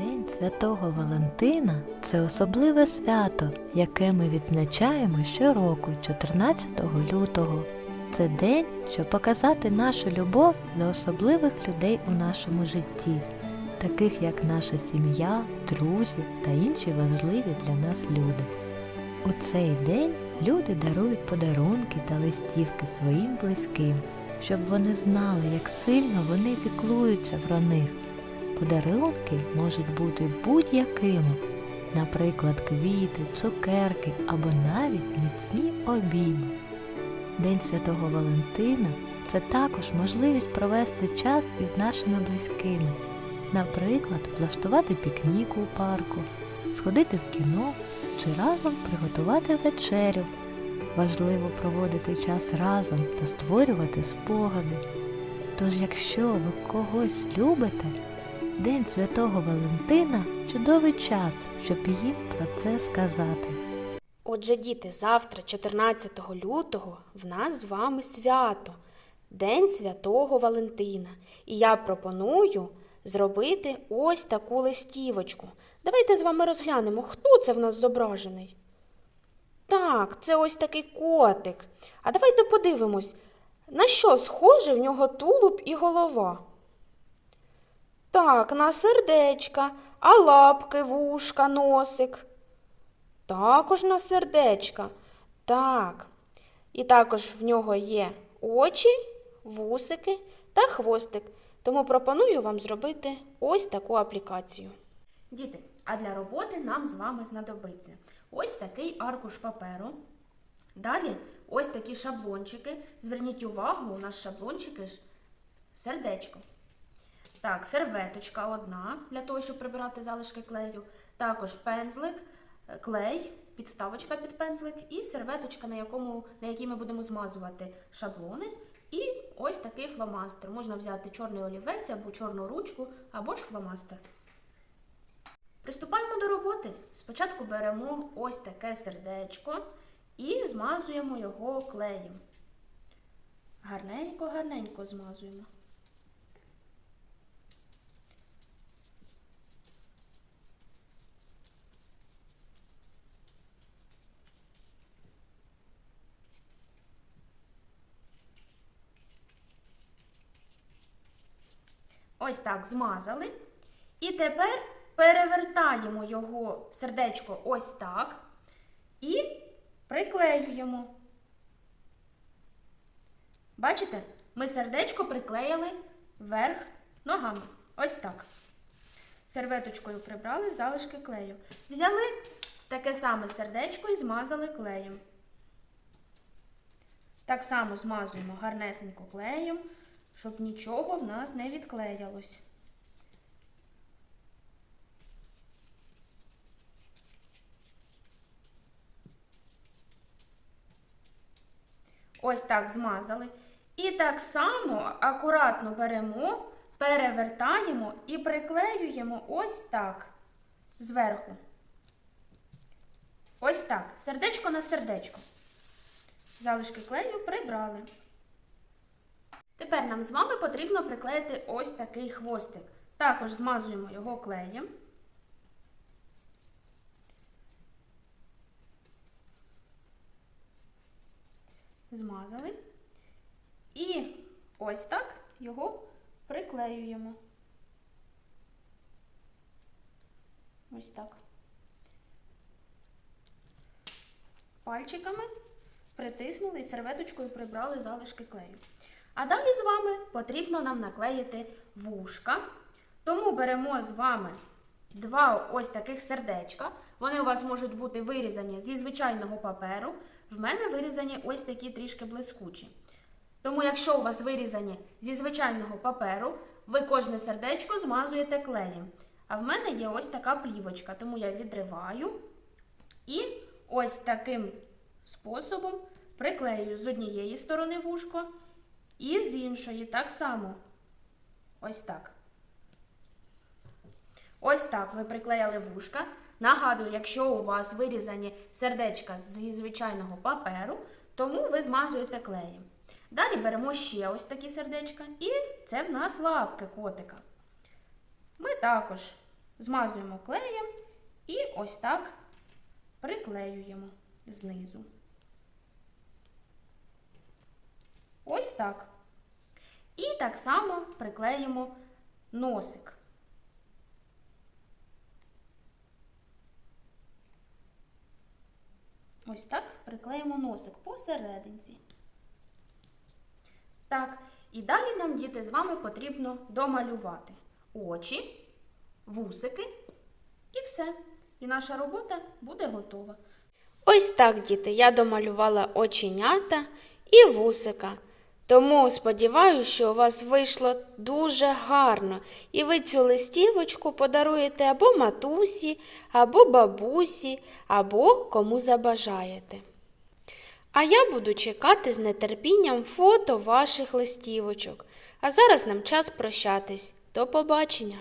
День Святого Валентина це особливе свято, яке ми відзначаємо щороку, 14 лютого. Це день, щоб показати нашу любов до особливих людей у нашому житті, таких як наша сім'я, друзі та інші важливі для нас люди. У цей день люди дарують подарунки та листівки своїм близьким, щоб вони знали, як сильно вони піклуються про них. Подарунки можуть бути будь-якими, наприклад, квіти, цукерки або навіть міцні обійми. День Святого Валентина це також можливість провести час із нашими близькими, наприклад, влаштувати пікнік у парку, сходити в кіно чи разом приготувати вечерю. Важливо проводити час разом та створювати спогади. Тож, якщо ви когось любите, День Святого Валентина чудовий час, щоб їм про це сказати. Отже, діти, завтра, 14 лютого, в нас з вами свято, День Святого Валентина. І я пропоную зробити ось таку листівочку. Давайте з вами розглянемо, хто це в нас зображений. Так, це ось такий котик. А давайте подивимось, на що схоже в нього тулуб і голова. Так, на сердечка, а лапки, вушка, носик. Також на сердечка. Так. І також в нього є очі, вусики та хвостик. Тому пропоную вам зробити ось таку аплікацію. Діти, а для роботи нам з вами знадобиться ось такий аркуш паперу. Далі ось такі шаблончики. Зверніть увагу, у нас шаблончики ж сердечко. Так, серветочка одна для того, щоб прибирати залишки клею. Також пензлик, е, клей, підставочка під пензлик і серветочка, на, якому, на якій ми будемо змазувати шаблони. І ось такий фломастер. Можна взяти чорний олівець або чорну ручку, або ж фломастер. Приступаємо до роботи. Спочатку беремо ось таке сердечко і змазуємо його клеєм. Гарненько-гарненько змазуємо. Ось так змазали. І тепер перевертаємо його сердечко ось так і приклеюємо. Бачите, ми сердечко приклеїли вверх ногами. Ось так. Серветочкою прибрали залишки клею. Взяли таке саме сердечко і змазали клеєм. Так само змазуємо гарнесенько клеєм, щоб нічого в нас не відклеїлось. Ось так змазали. І так само акуратно беремо, перевертаємо і приклеюємо ось так зверху. Ось так. Сердечко на сердечко. Залишки клею прибрали. Тепер нам з вами потрібно приклеїти ось такий хвостик. Також змазуємо його клеєм. Змазали. І ось так його приклеюємо. Ось так. Пальчиками притиснули і серветочкою прибрали залишки клею. А далі з вами потрібно нам наклеїти вушка. Тому беремо з вами два ось таких сердечка. Вони у вас можуть бути вирізані зі звичайного паперу. В мене вирізані ось такі трішки блискучі. Тому, якщо у вас вирізані зі звичайного паперу, ви кожне сердечко змазуєте клеєм. А в мене є ось така плівочка, тому я відриваю і ось таким способом приклею з однієї сторони вушко і з іншої так само. Ось так. Ось так ви приклеїли вушка. Нагадую, якщо у вас вирізані сердечка зі звичайного паперу, тому ви змазуєте клеєм. Далі беремо ще ось такі сердечка, і це в нас лапки котика. Ми також змазуємо клеєм і ось так приклеюємо знизу. Ось так. І так само приклеїмо носик. Ось так приклеїмо носик посерединці. Так, і далі нам, діти, з вами потрібно домалювати очі, вусики і все. І наша робота буде готова. Ось так, діти, я домалювала оченята і вусика. Тому сподіваюся, що у вас вийшло дуже гарно, і ви цю листівочку подаруєте або матусі, або бабусі, або кому забажаєте. А я буду чекати з нетерпінням фото ваших листівочок. А зараз нам час прощатись. До побачення!